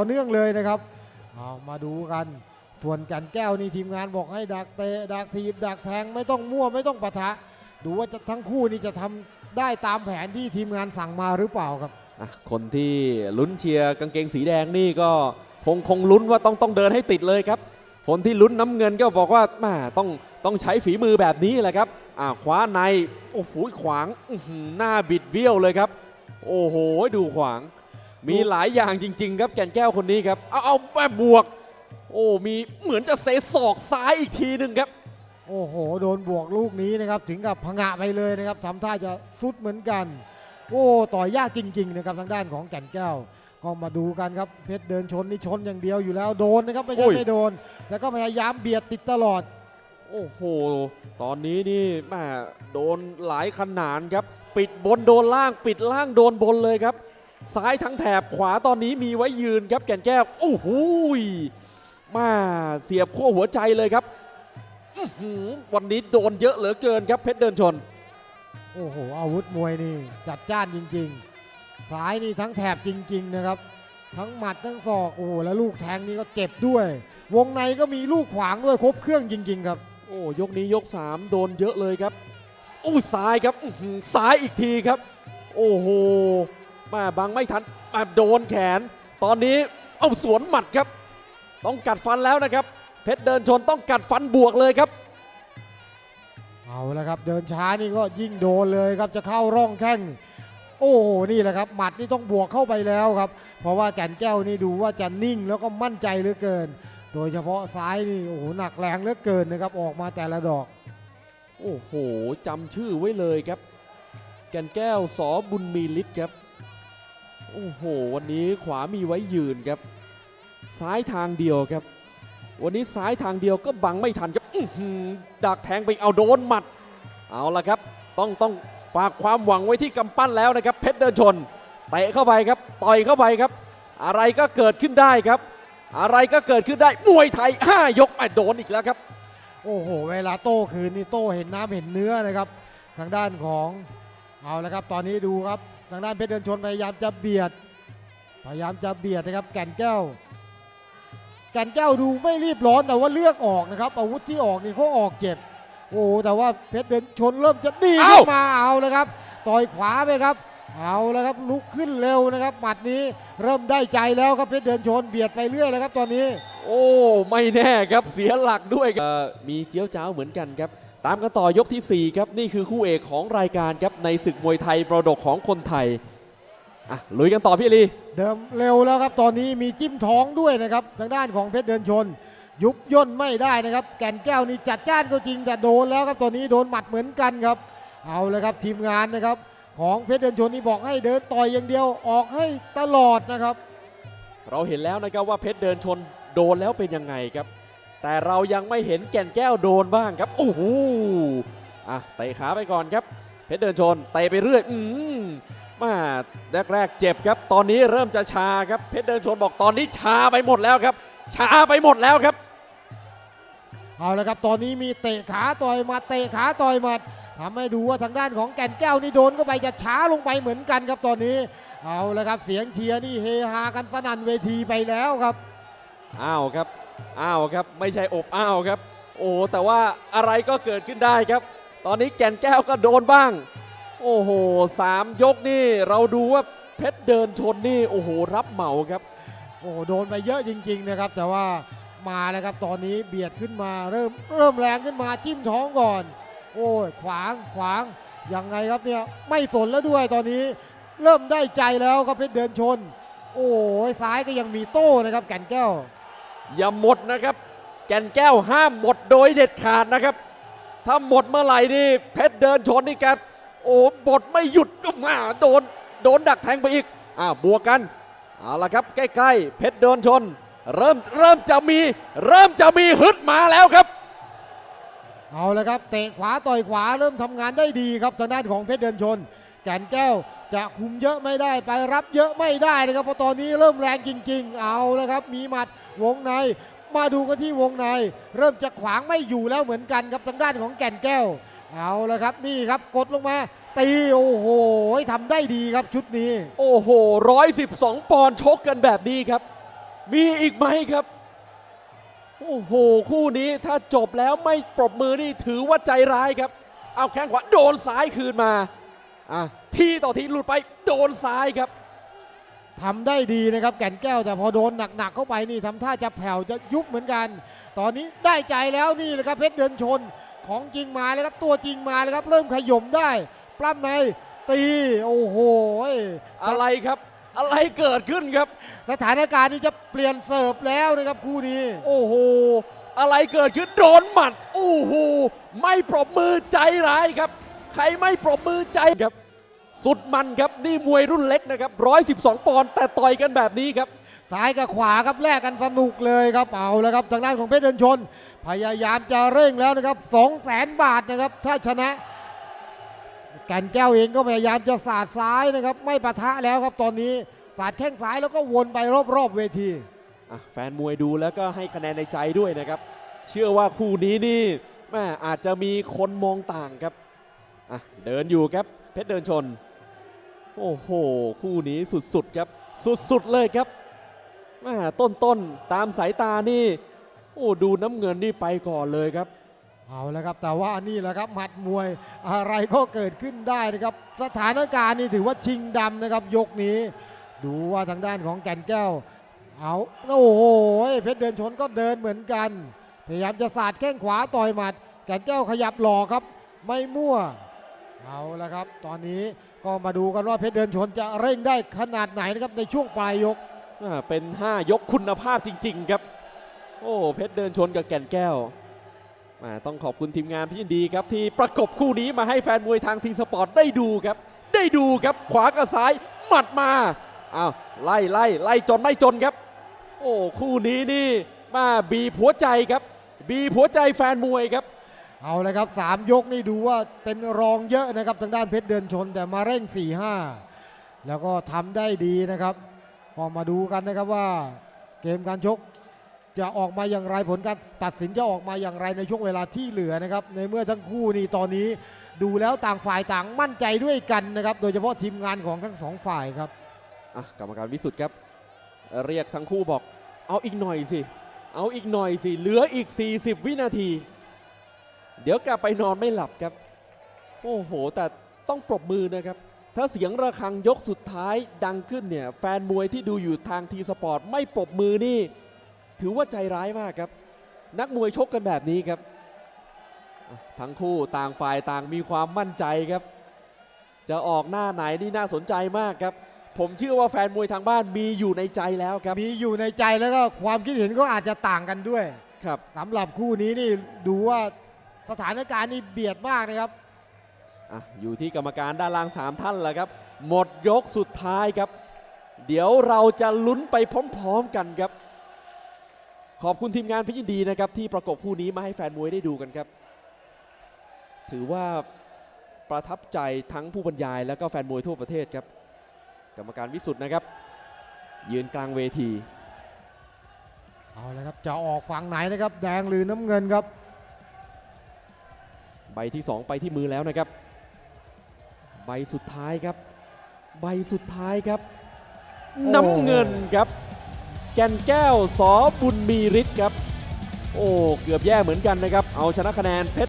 ต่อเนื่องเลยนะครับเอามาดูกัน ส่วนกันแก้วนี่ทีมงานบอกให้ดักเตะดักทีบดักแทงไม่ต้องมั่วไม่ต้องปะทะ ดูว่าจะทั้งคู่นี่จะทำได้ตามแผนที่ทีมงานสั่งมาหรือเปล่าครับ คนที่ลุ้นเชียร์กางเกงสีแดงนี่ก็คงคงลุ้นว่าต้องต้องเดินให้ติดเลยครับ คนที่ลุ้นน้ำเงินก็บอกว่าแม่ต้องต้องใช้ฝีมือแบบนี้แหละครับอะขวาในโอ้โหขวางอื้อหือหน้าบิดเบี้ยวเลยครับ โอ้โหดูขวาง มีหลายอย่างจริง ๆ ครับแก่นแก้วคนนี้ครับ เอาเอาแม่บวก โอ้มีเหมือนจะเซศอกซ้ายอีกทีหนึ่งครับ โอ้โห โดนบวกลูกนี้นะครับ ถึงกับพงะไปเลยนะครับทำท่าจะสุดเหมือนกัน โอ้ต่อยยากจริง ๆ นะครับทางด้านของแก่นแก้วก็มาดูกันครับเพชรเดินชนนี่ชนอย่างเดียวอยู่แล้วโดนนะครับไม่ใช่โอ้ยไม่โดน แล้วก็พยายามเบียดติดตลอด โอ้โห ตอนนี้นี่แม่โดนหลายขนาดครับ ปิดบนโดนล่างปิดล่างโดนบนเลยครับ ซ้ายทั้งแถบขวาตอนนี้มีไว้ยืนครับแก่นแก้วโอ้โหยมาเสียบขั้วหัวใจเลยครับอื้อหือวันนี้โดนเยอะเหลือเกินครับเพชรเดินชน โอ้โหอาวุธมวยนี่จัดจ้านจริงๆซ้ายนี่ทั้งแถบจริง ๆ นะครับ ทั้งหมัดทั้งศอกโอ้โหแล้วลูกแทงนี่ก็เจ็บด้วย วงในก็มีลูกขวางด้วยครบเครื่องจริง ๆ ครับ โอ้ยกนี้ยก 3 โดนเยอะเลยครับอู้ซ้ายครับอื้อหือซ้ายอีกทีครับ โอ้โห มาบังไม่ทันมาโดนแขน ตอนนี้เอาสวนหมัดครับ ต้องกัดฟันแล้วนะครับ เพชรเดินชนต้องกัดฟันบวกเลยครับ เอาละครับ เดินช้านี่ก็ยิ่งโดนเลยครับจะเข้าร่องแข้งโอ้โหนี่แหละครับหมัดนี่ต้องบวกเข้าไปแล้วครับ เพราะว่าแก่นแก้วนี่ดูว่าจะนิ่งแล้วก็มั่นใจเหลือเกิน โดยเฉพาะซ้ายนี่โอ้โหหนักแรงเหลือเกินนะครับออกมาแต่ละดอก โอ้โหจำชื่อไว้เลยครับ แก่นแก้วสอบุญมีฤทธิ์ครับ โอ้โห วันนี้ขวามีไว้ยืนครับ ซ้ายทางเดียวครับ วันนี้ซ้ายทางเดียวก็บังไม่ทันครับดักแทงไปเอาโดนหมัด เอาละครับ ต้องต้องฝากความหวังไว้ที่กำปั้นแล้วนะครับ เพชรเดินชนเตะเข้าไปครับ ต่อยเข้าไปครับ อะไรก็เกิดขึ้นได้ครับ อะไรก็เกิดขึ้นได้มวยไทย 5 ยกอะโดนอีกแล้วครับ โอ้โห เวลาโต้คืนนี่โต้เห็นน้ำเห็นเนื้อนะครับ ทางด้านของเอาละครับ ตอนนี้ดูครับ ทางด้านเพชรเดินชนพยายามจะเบียด พยายามจะเบียดนะครับแก่นแก้ว แก่นแก้วดูไม่รีบร้อนแต่ว่าเลือกออกนะครับ อาวุธที่ออกนี่เขาออกเจ็บ โอ้โหแต่ว่าเพชรเดินชนเริ่มจะดีเอ้าขึ้นมาเอาเลยครับ ต่อยขวาไปครับ เอาแล้วครับลุกขึ้นเร็วนะครับ หมัดนี้เริ่มได้ใจแล้วครับเพชรเดินชนเบียดไปเรื่อยเลยครับตอนนี้ โอ้ ไม่แน่ครับเสียหลักด้วยครับเอ่อมีเจียวจ้าวเหมือนกันครับ ตามกันต่อยกทีสี่ 4 ครับ นี่คือคู่เอกของรายการครับ ในศึกมวยไทยประดกของคนไทยอะลุยกันต่อพี่อลีเดิมเร็วแล้วครับ ตอนนี้มีจิ้มท้องด้วยนะครับ ทางด้านของเพชรเดินชน ยุบย่นไม่ได้นะครับ แก่นแก้วนี่จัดจ้านก็จริงแต่โดนแล้วครับตอนนี้โดนหมัดเหมือนกันครับ เอาเลยครับทีมงานนะครับ ของเพชรเดินชนนี่บอกให้เดินต่อยอย่างเดียวออกให้ตลอดนะครับ เราเห็นแล้วนะครับว่าเพชรเดินชนโดนแล้วเป็นยังไงครับ แต่เรายังไม่เห็นแก่นแก้วโดนบ้างครับโอ้โหอะเตะขาไปก่อนครับเพชรเดินชนเตะไปเรื่อยอืมมาแรกๆเจ็บครับ ตอนนี้เริ่มจะชาครับเพชรเดินชนบอกตอนนี้ชาไปหมดแล้วครับ ชาไปหมดแล้วครับ เอาละครับตอนนี้มีเตะขาต่อยหมัดเตะขาต่อยหมัดทำให้ดูว่าทางด้านของแก่นแก้วนี่โดนเข้าไปจะช้าลงไปเหมือนกันครับตอนนี้ เอาละครับเสียงเชียร์นี่เฮฮากันสนั่นเวทีไปแล้วครับอ้าวครับ อ้าวครับ ไม่ใช่อบอ้าวครับ โอ้แต่ว่าอะไรก็เกิดขึ้นได้ครับ ตอนนี้แก่นแก้วก็โดนบ้าง โอ้โหสามยกนี่เราดูว่าเพชรเดินชนนี่โอ้โหรับเหมาครับ โอ้โหโดนไปเยอะจริง ๆ นะครับ แต่ว่ามาแล้วครับตอนนี้เบียดขึ้นมาเริ่มเริ่มแรงขึ้นมาจิ้มท้องก่อน โอ้ยขวางขวางยังไงครับเนี่ยไม่สนแล้วด้วยตอนนี้เริ่มได้ใจแล้วครับเพชรเดินชน โอ้ยซ้ายก็ยังมีโต้นะครับแก่นแก้ว อย่าหมดนะครับ แก่นแก้วห้ามหมดโดยเด็ดขาดนะครับ ถ้าหมดเมื่อไหร่นี่เพชรเดินชนนี่แกโอ้บดไม่หยุดก็มาโดนโดนดักแทงไปอีกอ่าบวกกันเอาละครับใกล้ๆ เพชรเดินชน เริ่มเริ่มจะมี เริ่มจะมีฮึดมาแล้วครับ เอาละครับเตะขวาต่อยขวาเริ่มทำงานได้ดีครับทางด้านของเพชรเดินชน แก่นแก้วจะคุมเยอะไม่ได้ไปรับเยอะไม่ได้นะครับเพราะตอนนี้เริ่มแรงจริง ๆ เอาแล้วครับ มีหมัดวงใน มาดูกันที่วงใน เริ่มจะขวางไม่อยู่แล้วเหมือนกันครับทางด้านของแก่นแก้ว เอาแล้วครับนี่ครับกดลงมา ตีโอ้โหทำได้ดีครับชุดนี้ โอ้โหร้อยสิบสองปอนด์ชกกันแบบนี้ครับ มีอีกไหมครับโอ้โห คู่นี้ถ้าจบแล้วไม่ปรบมือนี่ถือว่าใจร้ายครับ เอาแข้งขวาโดนซ้ายคืนมา อะทีต่อทีหลุดไปโดนซ้ายครับทำได้ดีนะครับแก่นแก้วแต่พอโดนหนักๆเข้าไปนี่ทำท่าจะแผ่วจะยุบเหมือนกัน ตอนนี้ได้ใจแล้วนี่แหละครับเพชรเดินชนของจริงมาแล้วครับตัวจริงมาแล้วครับเริ่มขย่มได้ปล้ำในตีโอ้โหอะไรครับ อะไรเกิดขึ้นครับ สถานการณ์นี้จะเปลี่ยนเสิร์ฟแล้วนะครับคู่นี้ โอ้โหอะไรเกิดขึ้นโดนหมัดโอ้โหไม่ปรบมือใจร้ายครับ ใครไม่ปรบมือใจครับ สุดมันครับนี่มวยรุ่นเล็กนะครับ112 ปอนด์แต่ต่อยกันแบบนี้ครับ ซ้ายกับขวาครับแลกกันสนุกเลยครับเอาแล้วครับทางด้านของเพชรเดินชน พยายามจะเร่งแล้วนะครับ2 0 0แสนบาทนะครับ ถ้าชนะแก่นแก้วเองก็พยายามจะสาดซ้ายนะครับไม่ปะทะแล้วครับตอนนี้สาดแข้งซ้ายแล้วก็วนไปรอบๆเวทีอะแฟนมวยดูแล้วก็ให้คะแนนในใจด้วยนะครับ เชื่อว่าคู่นี้นี่แม่อาจจะมีคนมองต่างครับ อะเดินอยู่ครับเพชรเดินชน โอ้โห คู่นี้สุดๆครับ สุดๆเลยครับม่ต้นๆตามสายตานี่ โอ้ดูน้ำเงินนี่ไปก่อนเลยครับ เอาแล้วครับแต่ว่านี่แหละครับหมัดมวยอะไรก็เกิดขึ้นได้นะครับ สถานการณ์นี่ถือว่าชิงดำนะครับ ยกนี้ ดูว่าทางด้านของแก่นแก้ว เอาโอ้โหเพชรเดินชนก็เดินเหมือนกัน พยายามจะสาดแข้งขวาต่อยหมัด แก่นแก้วขยับหลอกครับ ไม่มั่ว เอาละครับ ตอนนี้ก็มาดูกันว่าเพชรเดินชนจะเร่งได้ขนาดไหนนะครับในช่วงปลายยกเป็น 5 ยกคุณภาพจริง ๆ ครับ โอ้เพชรเดินชนกับแก่นแก้วอ่าต้องขอบคุณทีมงานพี่ยินดีครับที่ประกบคู่นี้มาให้แฟนมวยทางทีสปอร์ตได้ดูครับ ได้ดูครับขวากับซ้ายหมัดมาอ้าวไล่ไล่ไล่จนไม่จนครับ โอ้คู่นี้นี่มาบีบหัวใจครับ บีบหัวใจแฟนมวยครับ เอาเลยครับสามยกนี่ดูว่าเป็นรองเยอะนะครับทางด้านเพชรเดินชนแต่มาเร่ง 4-5 แล้วก็ทำได้ดีนะครับก็มาดูกันนะครับว่าเกมการชกจะออกมาอย่างไรผลการตัดสินจะออกมาอย่างไรในช่วงเวลาที่เหลือนะครับ ในเมื่อทั้งคู่นี่ตอนนี้ดูแล้วต่างฝ่ายต่างมั่นใจด้วยกันนะครับ โดยเฉพาะทีมงานของทั้งสองฝ่ายครับอะกรรมการวิสุทธ์ครับ เรียกทั้งคู่บอก เอาอีกหน่อยสิ เอาอีกหน่อยสิ เหลืออีก 40 วินาที เดี๋ยวกลับไปนอนไม่หลับครับ โอ้โห แต่ต้องปรบมือนะครับ ถ้าเสียงระฆังยกสุดท้ายดังขึ้นเนี่ย แฟนมวยที่ดูอยู่ทางทีสปอร์ตไม่ปรบมือนี่ ถือว่าใจร้ายมากครับ นักมวยชกกันแบบนี้ครับอะทั้งคู่ต่างฝ่ายต่างมีความมั่นใจครับ จะออกหน้าไหนนี่น่าสนใจมากครับ ผมเชื่อว่าแฟนมวยทางบ้านมีอยู่ในใจแล้วครับ มีอยู่ในใจแล้วก็ความคิดเห็นก็อาจจะต่างกันด้วย ครับสำหรับคู่นี้นี่ดูว่า สถานการณ์นี่เบียดมากนะครับอะอยู่ที่กรรมการด้านล่าง 3 ท่านแล้วครับ หมดยกสุดท้ายครับ เดี๋ยวเราจะลุ้นไปพร้อมๆกันครับ ขอบคุณทีมงานพิจิตรดีนะครับ ที่ประกบคู่นี้มาให้แฟนมวยได้ดูกันครับ ถือว่าประทับใจทั้งผู้บรรยายและก็แฟนมวยทั่วประเทศครับ กรรมการวิสุทธ์นะครับ ยืนกลางเวที เอาเลยครับจะออกฝั่งไหนนะครับ แดงหรือน้ำเงินครับ ใบที่ 2 ไปที่มือแล้วนะครับ ใบสุดท้ายครับ ใบสุดท้ายครับโอ้น้ำเงินครับ แก่นแก้วสอบุญมีฤทธิ์ครับ โอ้ เกือบแย่เหมือนกันนะครับ เอาชนะคะแนนเพชร